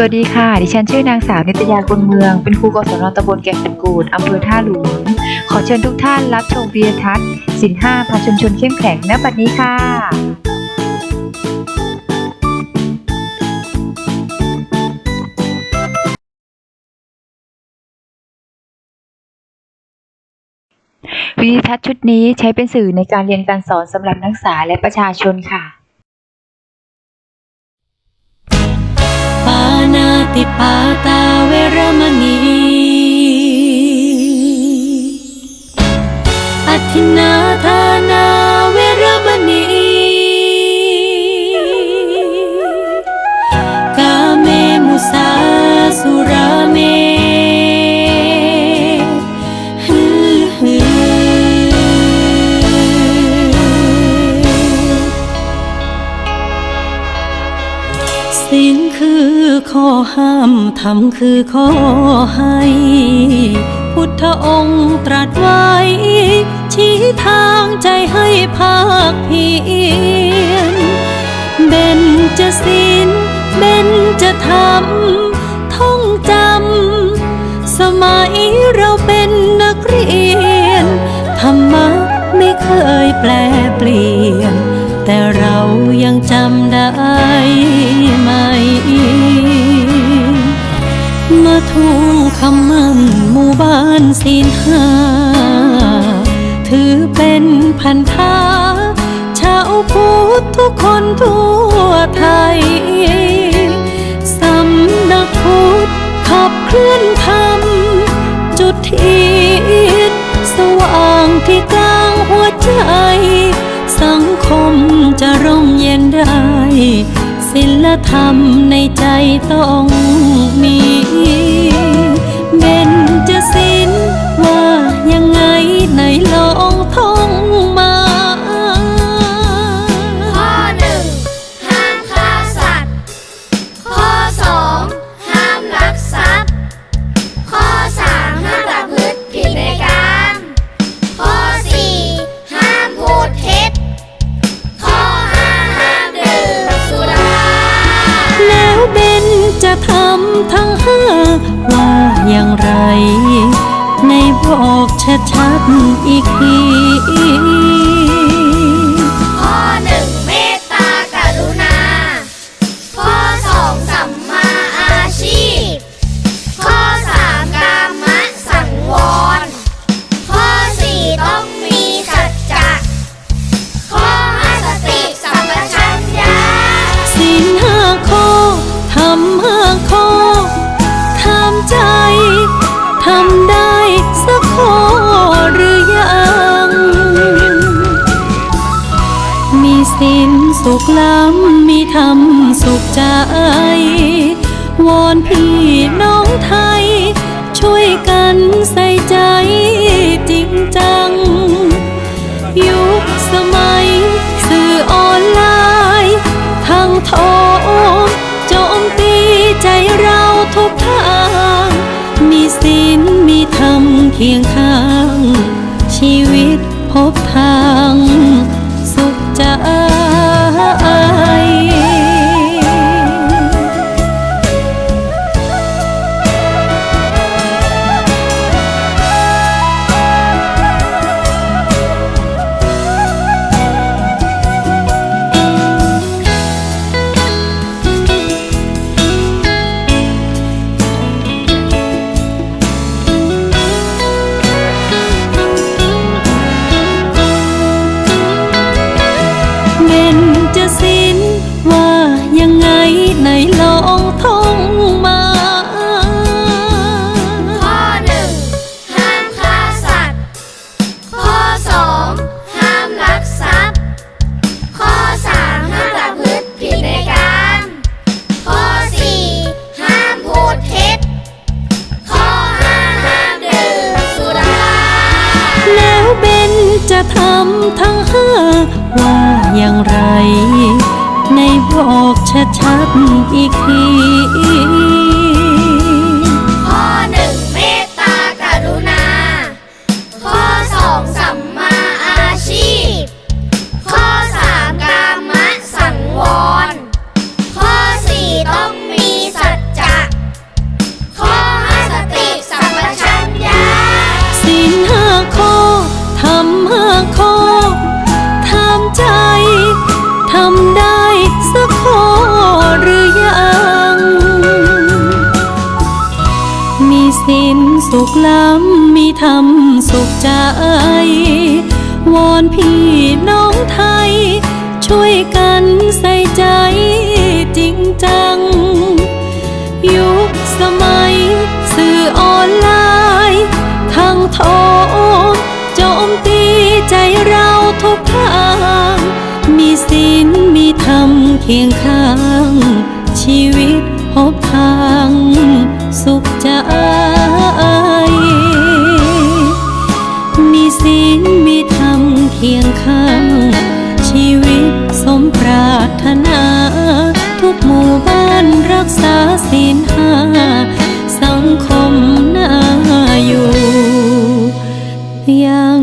สวัสดีค่ะ ดิฉันชื่อนางสาวนิตยากุลเมือง เป็นครูกศนตำบลแก่งตะกูดอำเภอท่าหลวง ขอเชิญทุกท่านรับชมวีทัศน์สินห้าพาชุมชนเข้มแข็งณบัดนี้ค่ะ วิดีทัศน์ชุดนี้ใช้เป็นสื่อในการเรียนการสอนสำหรับนักศึกษาและประชาชนค่ะ ติปาตาเวรมณี ธรรมคือข้อให้ พุทธองค์ตรัสไว้ ชี้ทางใจให้ภาคเพียรเบนจะศีลเบนจะธรรมท่องจำ สมัยเราเป็นนักเรียน ธรรมะไม่เคยแปลเปลี่ยน แต่เรายังจำได้ คำมันหมู่บ้านศีลห้าถือเป็นพันธาชาวพุทธทุกคนทั่วไทย สำนักพุทธขับเคลื่อนธรรม จุดเทียนสว่างที่กลางหัวใจ สังคมจะร่มเย็นได้ศิลธรรมในใจต้องมี ทั้งห้าว่าอย่างไร ในบอกชัดๆอีกที ลสุขล้ำมีธรรมสุขใจ วอนพี่น้องไทย ช่วยกันใส่ใจจริงจัง ยุคสมัย สื่อออนไลน์ ทางโทรโจมตีใจเราทุกทาง มีศีลมีธรรมเคียงข้างะทำทั้งห้าว่าอย่างไร ในบอกชัดๆอีกที สุขล้ำมีธรรมสุขใจวอนพี่น้องไทย ช่วยกันใส่ใจจริงจัง ยุคสมัยสื่อออนไลน์ทั้งโทษโจมตีใจเราทุกทาง มีศีลมีธรรมเคียงข้าง ชีวิตพบทา ยงข้าง ชีวิตสมปรารถนา ทุกหมู่บ้านรักษาศีลห้า สังคมน่าอยู่ยัง